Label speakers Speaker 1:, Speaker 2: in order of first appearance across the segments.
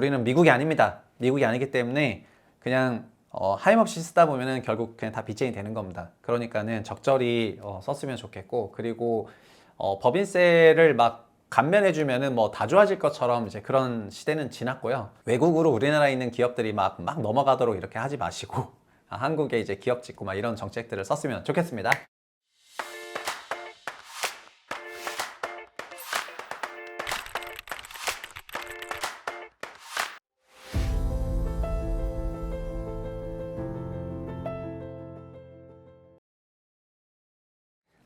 Speaker 1: 우리는 미국이 아닙니다. 미국이 아니기 때문에 그냥 어, 하염없이 쓰다 보면은 결국 그냥 다 빚쟁이 되는 겁니다. 그러니까는 적절히 어, 썼으면 좋겠고 그리고 어, 법인세를 막 감면해 주면은 뭐 다 좋아질 것처럼 이제 그런 시대는 지났고요. 외국으로 우리나라에 있는 기업들이 막, 막 넘어가도록 이렇게 하지 마시고 아, 한국에 이제 기업 짓고 막 이런 정책들을 썼으면 좋겠습니다.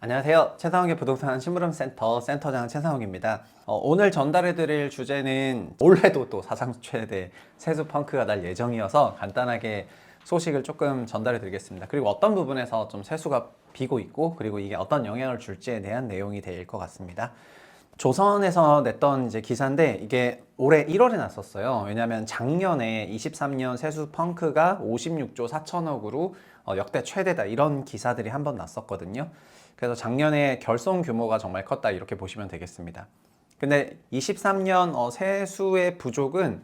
Speaker 1: 안녕하세요. 최상욱의 부동산 신부름센터 센터장 최상욱입니다. 어, 오늘 전달해드릴 주제는 올해도 또 사상 최대 세수 펑크가 날 예정이어서 간단하게 소식을 조금 전달해드리겠습니다. 그리고 어떤 부분에서 좀 세수가 비고 있고 그리고 이게 어떤 영향을 줄지에 대한 내용이 될 것 같습니다. 조선에서 냈던 이제 기사인데 이게 올해 1월에 났었어요. 왜냐하면 작년에 23년 세수 펑크가 56조 4천억으로 어, 역대 최대다 이런 기사들이 한 번 났었거든요. 그래서 작년에 결손 규모가 정말 컸다 이렇게 보시면 되겠습니다. 근데 23년 어, 세수의 부족은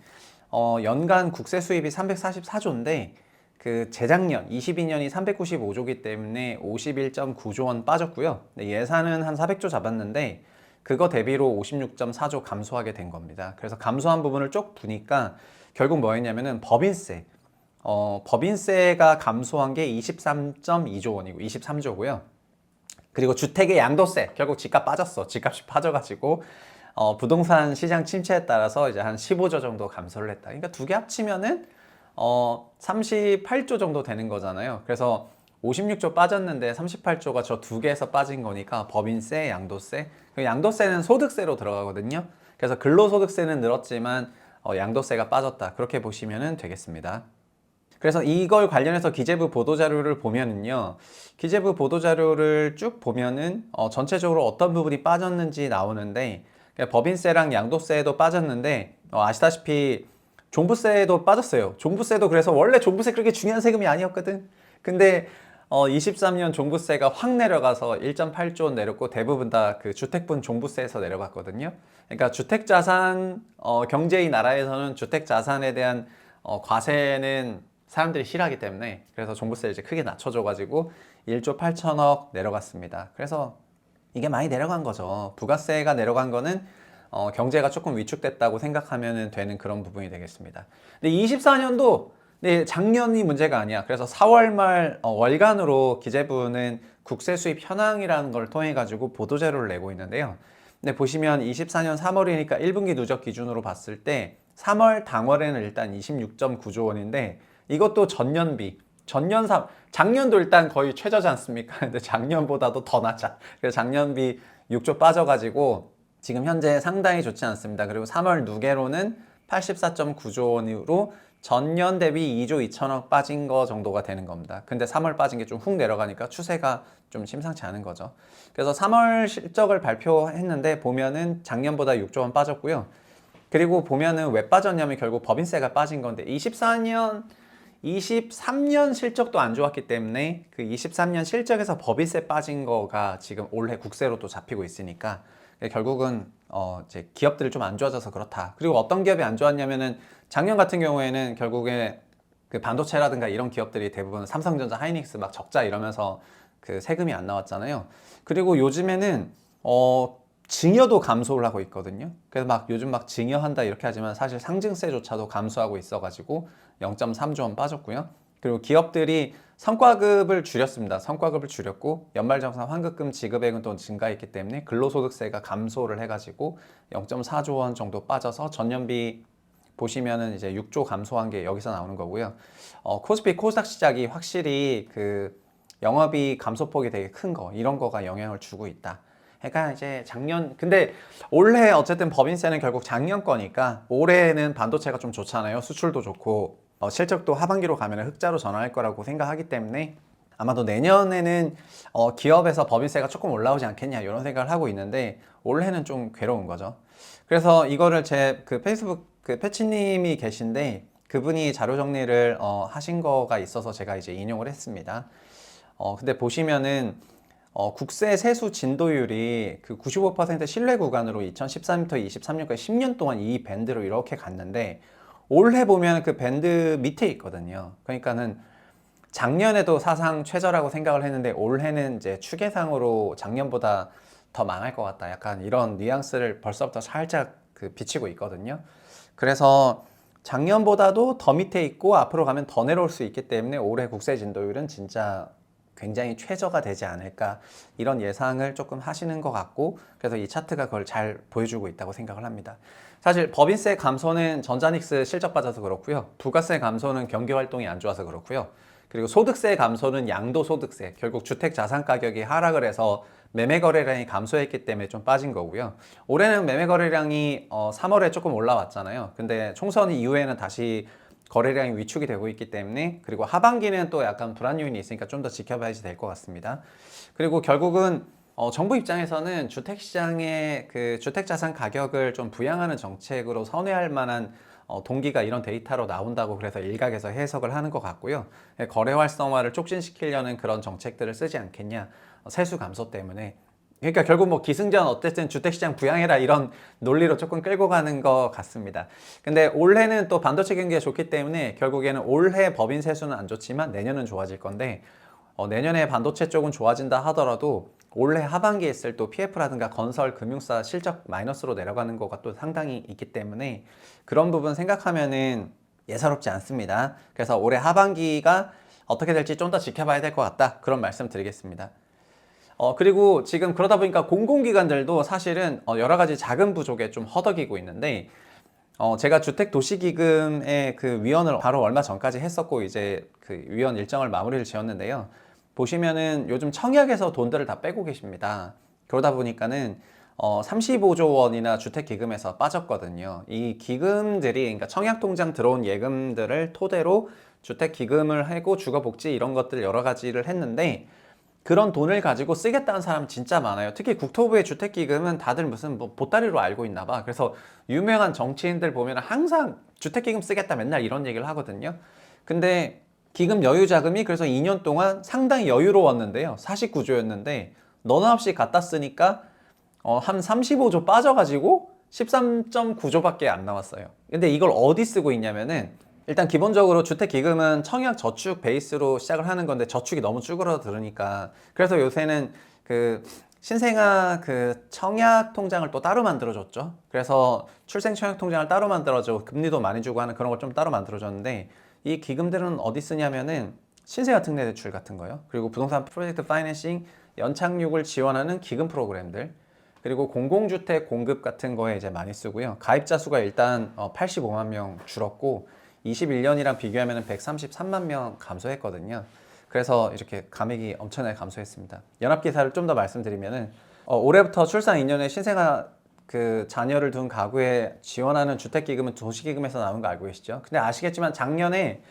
Speaker 1: 어, 연간 국세 수입이 344조인데 그 재작년 22년이 395조기 때문에 51.9조 원 빠졌고요. 예산은 한 400조 잡았는데 그거 대비로 56.4조 감소하게 된 겁니다. 그래서 감소한 부분을 쭉 보니까 결국 뭐였냐면은 법인세. 어, 법인세가 감소한 게 23.2조 원이고 23조고요. 그리고 주택의 양도세 결국 집값 빠졌어. 집값이 빠져가지고 어, 부동산 시장 침체에 따라서 이제 한 15조 정도 감소를 했다. 그러니까 두 개 합치면은 어, 38조 정도 되는 거잖아요. 그래서 56조 빠졌는데 38조가 저 두 개에서 빠진 거니까 법인세, 양도세. 그 양도세는 소득세로 들어가거든요. 그래서 근로소득세는 늘었지만 어, 양도세가 빠졌다. 그렇게 보시면 되겠습니다. 그래서 이걸 관련해서 기재부 보도자료를 보면은요. 기재부 보도자료를 쭉 보면은 어, 전체적으로 어떤 부분이 빠졌는지 나오는데 그러니까 법인세랑 양도세도 빠졌는데 어, 아시다시피 종부세도 빠졌어요. 종부세도 그래서 원래 종부세 그렇게 중요한 세금이 아니었거든. 근데 어, 23년 종부세가 확 내려가서 1.8조 원 내렸고 대부분 다 그 주택분 종부세에서 내려갔거든요. 그러니까 주택 자산 어, 경제의 나라에서는 주택 자산에 대한 어, 과세는 사람들이 싫어하기 때문에 그래서 종부세 이제 크게 낮춰줘가지고 1조 8천억 내려갔습니다. 그래서 이게 많이 내려간 거죠. 부가세가 내려간 거는 어, 경제가 조금 위축됐다고 생각하면 되는 그런 부분이 되겠습니다. 근데 24년도 네, 작년이 문제가 아니야. 그래서 4월 말 어, 월간으로 기재부는 국세 수입 현황이라는 걸 통해 가지고 보도 자료를 내고 있는데요. 근데 보시면 24년 3월이니까 1분기 누적 기준으로 봤을 때 3월 당월에는 일단 26.9조 원인데 이것도 전년비 전년 3 작년도 일단 거의 최저지 않습니까? 근데 작년보다도 더 낮아. 그래서 작년비 6조 빠져가지고 지금 현재 상당히 좋지 않습니다. 그리고 3월 누계로는 84.9조 원으로 전년 대비 2조 2천억 빠진 거 정도가 되는 겁니다. 근데 3월 빠진 게 좀 훅 내려가니까 추세가 좀 심상치 않은 거죠. 그래서 3월 실적을 발표했는데 보면은 작년보다 6조 원 빠졌고요. 그리고 보면은 왜 빠졌냐면 결국 법인세가 빠진 건데 24년 23년 실적도 안 좋았기 때문에 그 23년 실적에서 법인세 빠진 거가 지금 올해 국세로 또 잡히고 있으니까 결국은 어 이제 기업들이 좀 안 좋아져서 그렇다. 그리고 어떤 기업이 안 좋았냐면은 작년 같은 경우에는 결국에 그 반도체라든가 이런 기업들이 대부분 삼성전자, 하이닉스 막 적자 이러면서 그 세금이 안 나왔잖아요. 그리고 요즘에는 어 증여도 감소를 하고 있거든요. 그래서 막 요즘 막 증여한다 이렇게 하지만 사실 상증세조차도 감소하고 있어가지고 0.3조 원 빠졌고요. 그리고 기업들이 성과급을 줄였습니다. 성과급을 줄였고 연말정산 환급금 지급액은 또 증가했기 때문에 근로소득세가 감소를 해가지고 0.4조 원 정도 빠져서 전년비 보시면은 이제 6조 감소한 게 여기서 나오는 거고요. 어, 코스피 코스닥 시작이 확실히 그 영업이 감소폭이 되게 큰 거 이런 거가 영향을 주고 있다. 그러니까 이제 작년 근데 올해 어쨌든 법인세는 결국 작년 거니까 올해는 반도체가 좀 좋잖아요. 수출도 좋고 어, 실적도 하반기로 가면 흑자로 전환할 거라고 생각하기 때문에 아마도 내년에는 어, 기업에서 법인세가 조금 올라오지 않겠냐 이런 생각을 하고 있는데 올해는 좀 괴로운 거죠. 그래서 이거를 제 그 페이스북 그 패치님이 계신데 그분이 자료 정리를 어, 하신 거가 있어서 제가 이제 인용을 했습니다. 어, 근데 보시면은 어, 국세 세수 진도율이 그 95% 신뢰 구간으로 2013년부터 23년까지 10년 동안 이 밴드로 이렇게 갔는데 올해 보면 그 밴드 밑에 있거든요. 그러니까는 작년에도 사상 최저라고 생각을 했는데 올해는 이제 추계상으로 작년보다 더 망할 것 같다. 약간 이런 뉘앙스를 벌써부터 살짝 그 비치고 있거든요. 그래서 작년보다도 더 밑에 있고 앞으로 가면 더 내려올 수 있기 때문에 올해 국세 진도율은 진짜 굉장히 최저가 되지 않을까 이런 예상을 조금 하시는 것 같고 그래서 이 차트가 그걸 잘 보여주고 있다고 생각을 합니다. 사실 법인세 감소는 전자닉스 실적 빠져서 그렇고요. 부가세 감소는 경기 활동이 안 좋아서 그렇고요. 그리고 소득세 감소는 양도소득세 결국 주택 자산 가격이 하락을 해서 매매 거래량이 감소했기 때문에 좀 빠진 거고요. 올해는 매매 거래량이 어, 3월에 조금 올라왔잖아요. 근데 총선 이후에는 다시 거래량이 위축이 되고 있기 때문에 그리고 하반기는 또 약간 불안 요인이 있으니까 좀 더 지켜봐야지 될 것 같습니다. 그리고 결국은 어, 정부 입장에서는 주택 시장의 그 주택 자산 가격을 좀 부양하는 정책으로 선회할 만한 어, 동기가 이런 데이터로 나온다고 그래서 일각에서 해석을 하는 것 같고요. 예, 거래 활성화를 촉진시키려는 그런 정책들을 쓰지 않겠냐. 어, 세수 감소 때문에. 그러니까 결국 뭐 기승전 어쨌든 주택시장 부양해라 이런 논리로 조금 끌고 가는 것 같습니다. 근데 올해는 또 반도체 경기가 좋기 때문에 결국에는 올해 법인 세수는 안 좋지만 내년은 좋아질 건데 어, 내년에 반도체 쪽은 좋아진다 하더라도 올해 하반기에 있을 또 PF라든가 건설, 금융사 실적 마이너스로 내려가는 거가 또 상당히 있기 때문에 그런 부분 생각하면은 예사롭지 않습니다. 그래서 올해 하반기가 어떻게 될지 좀 더 지켜봐야 될 것 같다. 그런 말씀 드리겠습니다. 어, 그리고 지금 그러다 보니까 공공기관들도 사실은 어, 여러 가지 자금 부족에 좀 허덕이고 있는데 어, 제가 주택도시기금의 그 위원을 바로 얼마 전까지 했었고 이제 그 위원 일정을 마무리를 지었는데요. 보시면은 요즘 청약에서 돈들을 다 빼고 계십니다. 그러다 보니까는 어, 35조 원이나 주택기금에서 빠졌거든요. 이 기금들이, 그러니까 청약통장 들어온 예금들을 토대로 주택기금을 하고 주거복지 이런 것들 여러 가지를 했는데 그런 돈을 가지고 쓰겠다는 사람 진짜 많아요. 특히 국토부의 주택기금은 다들 무슨 뭐 보따리로 알고 있나 봐. 그래서 유명한 정치인들 보면 항상 주택기금 쓰겠다 맨날 이런 얘기를 하거든요. 근데 기금 여유 자금이 그래서 2년 동안 상당히 여유로웠는데요. 49조였는데 너나 없이 갖다 쓰니까 어, 한 35조 빠져가지고 13.9조밖에 안 나왔어요. 근데 이걸 어디 쓰고 있냐면은 일단 기본적으로 주택기금은 청약 저축 베이스로 시작을 하는 건데 저축이 너무 쭈그러들으니까 그래서 요새는 그 신생아 그 청약 통장을 또 따로 만들어줬죠. 그래서 출생 청약 통장을 따로 만들어줘 금리도 많이 주고 하는 그런 걸 좀 따로 만들어줬는데 이 기금들은 어디 쓰냐면은 신생아 특례 대출 같은 거요. 그리고 부동산 프로젝트 파이낸싱 연착륙을 지원하는 기금 프로그램들. 그리고 공공주택 공급 같은 거에 이제 많이 쓰고요. 가입자 수가 일단 85만 명 줄었고 21년이랑 비교하면 133만 명 감소했거든요. 그래서 이렇게 감액이 엄청나게 감소했습니다. 연합 기사를 좀 더 말씀드리면은 어, 올해부터 출산 2년에 신생아 그 자녀를 둔 가구에 지원하는 주택 기금은 도시 기금에서 나온 거 알고 계시죠? 근데 아시겠지만 작년에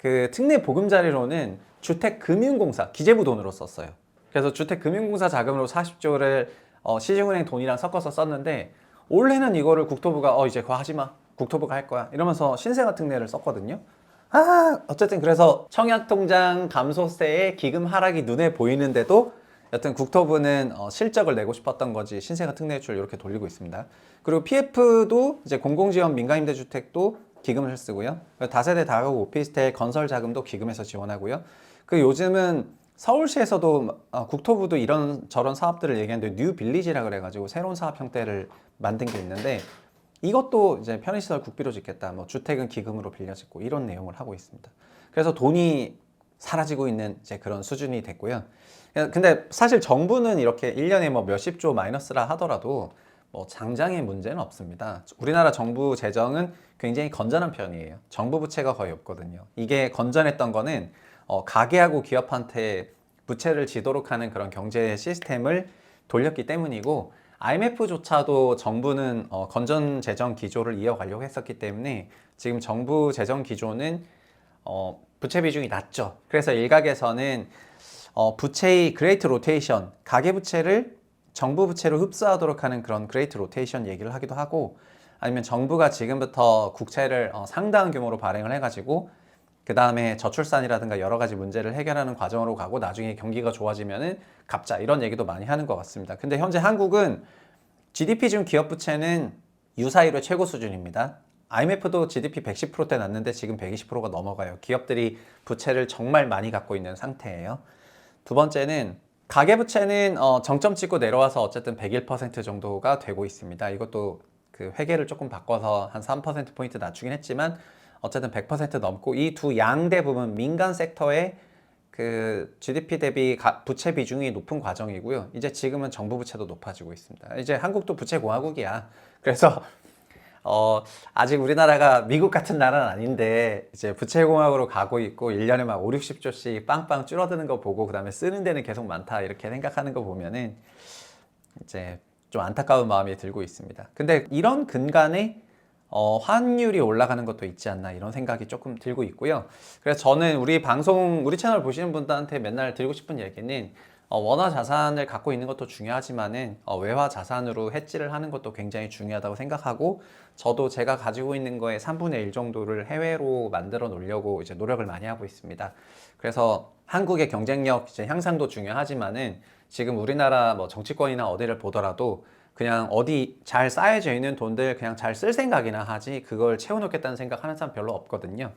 Speaker 1: 그 특례 보금자리로는 주택 금융공사 기재부 돈으로 썼어요. 그래서 주택 금융공사 자금으로 40조를 어, 시중은행 돈이랑 섞어서 썼는데 올해는 이거를 국토부가 어 이제 그거 하지 마. 국토부가 할 거야. 이러면서 신생아 특례를 썼거든요. 아, 어쨌든 그래서 청약통장 감소세의 기금 하락이 눈에 보이는데도 여튼 국토부는 어, 실적을 내고 싶었던 거지 신생아 특례출 이렇게 돌리고 있습니다. 그리고 PF도 이제 공공지원 민간임대주택도 기금을 쓰고요. 다세대 다가구 오피스텔 건설 자금도 기금에서 지원하고요. 그 요즘은 서울시에서도 어, 국토부도 이런 저런 사업들을 얘기하는데 뉴 빌리지라 그래가지고 새로운 사업 형태를 만든 게 있는데 이것도 이제 편의시설 국비로 짓겠다. 뭐 주택은 기금으로 빌려 짓고 이런 내용을 하고 있습니다. 그래서 돈이 사라지고 있는 이제 그런 수준이 됐고요. 근데 사실 정부는 이렇게 1년에 뭐 몇십 조 마이너스라 하더라도 뭐 장장의 문제는 없습니다. 우리나라 정부 재정은 굉장히 건전한 편이에요. 정부 부채가 거의 없거든요. 이게 건전했던 거는 어, 가게하고 기업한테 부채를 지도록 하는 그런 경제 시스템을 돌렸기 때문이고 IMF조차도 정부는 어, 건전 재정 기조를 이어가려고 했었기 때문에 지금 정부 재정 기조는 어, 부채 비중이 낮죠. 그래서 일각에서는 어, 부채의 그레이트 로테이션, 가계 부채를 정부 부채로 흡수하도록 하는 그런 그레이트 로테이션 얘기를 하기도 하고 아니면 정부가 지금부터 국채를 어, 상당한 규모로 발행을 해가지고 그 다음에 저출산이라든가 여러 가지 문제를 해결하는 과정으로 가고 나중에 경기가 좋아지면은 갚자 이런 얘기도 많이 하는 것 같습니다. 근데 현재 한국은 GDP 중 기업 부채는 유사일의 최고 수준입니다. IMF도 GDP 110%대 났는데 지금 120%가 넘어가요. 기업들이 부채를 정말 많이 갖고 있는 상태예요. 두 번째는 가계부채는 어, 정점 찍고 내려와서 어쨌든 101% 정도가 되고 있습니다. 이것도 그 회계를 조금 바꿔서 한 3%포인트 낮추긴 했지만 어쨌든 100% 넘고 이 두 양대 부분 민간 섹터의 그 GDP 대비 가- 부채 비중이 높은 과정이고요. 이제 지금은 정부 부채도 높아지고 있습니다. 이제 한국도 부채 공화국이야. 그래서 어, 아직 우리나라가 미국 같은 나라는 아닌데 이제 부채 공화국으로 가고 있고 1년에 막 5, 60조씩 빵빵 줄어드는 거 보고 그다음에 쓰는 데는 계속 많다 이렇게 생각하는 거 보면은 이제 좀 안타까운 마음이 들고 있습니다. 근데 이런 근간에 어, 환율이 올라가는 것도 있지 않나 이런 생각이 조금 들고 있고요. 그래서 저는 우리 방송, 우리 채널 보시는 분들한테 맨날 드리고 싶은 얘기는 어, 원화 자산을 갖고 있는 것도 중요하지만은 어, 외화 자산으로 해지를 하는 것도 굉장히 중요하다고 생각하고 저도 제가 가지고 있는 거의 3분의 1 정도를 해외로 만들어 놓으려고 이제 노력을 많이 하고 있습니다. 그래서 한국의 경쟁력 이제 향상도 중요하지만은 지금 우리나라 뭐 정치권이나 어디를 보더라도 그냥 어디 잘 쌓여져 있는 돈들 그냥 잘 쓸 생각이나 하지 그걸 채워놓겠다는 생각 하는 사람 별로 없거든요.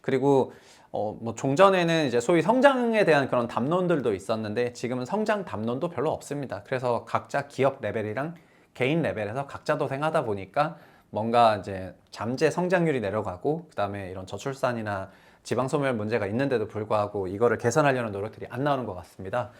Speaker 1: 그리고 어, 뭐 종전에는 이제 소위 성장에 대한 그런 담론들도 있었는데 지금은 성장 담론도 별로 없습니다. 그래서 각자 기업 레벨이랑 개인 레벨에서 각자 도생하다 보니까 뭔가 이제 잠재 성장률이 내려가고 그다음에 이런 저출산이나 지방 소멸 문제가 있는데도 불구하고 이거를 개선하려는 노력들이 안 나오는 것 같습니다.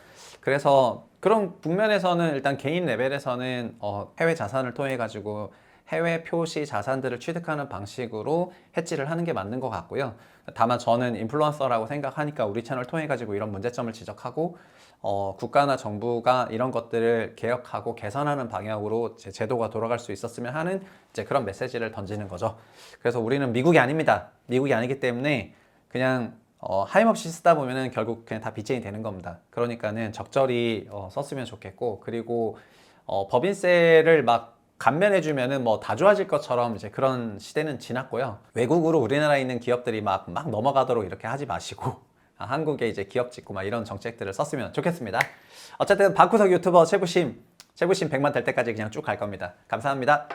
Speaker 1: 그래서 그런 국면에서는 일단 개인 레벨에서는 어, 해외 자산을 통해 가지고 해외 표시 자산들을 취득하는 방식으로 해지를 하는 게 맞는 것 같고요. 다만 저는 인플루언서라고 생각하니까 우리 채널 통해 가지고 이런 문제점을 지적하고 어, 국가나 정부가 이런 것들을 개혁하고 개선하는 방향으로 제 제도가 돌아갈 수 있었으면 하는 이제 그런 메시지를 던지는 거죠. 그래서 우리는 미국이 아닙니다. 미국이 아니기 때문에 그냥 어, 하임없이 쓰다 보면은 결국 그냥 다 빚쟁이 되는 겁니다. 그러니까는 적절히 어, 썼으면 좋겠고 그리고 어, 법인세를 막 감면해 주면은 뭐 다 좋아질 것처럼 이제 그런 시대는 지났고요. 외국으로 우리나라에 있는 기업들이 막, 막 넘어가도록 이렇게 하지 마시고 아, 한국에 이제 기업 짓고 막 이런 정책들을 썼으면 좋겠습니다. 어쨌든 방구석 유튜버 최부심, 최부심 100만 될 때까지 그냥 쭉 갈 겁니다. 감사합니다.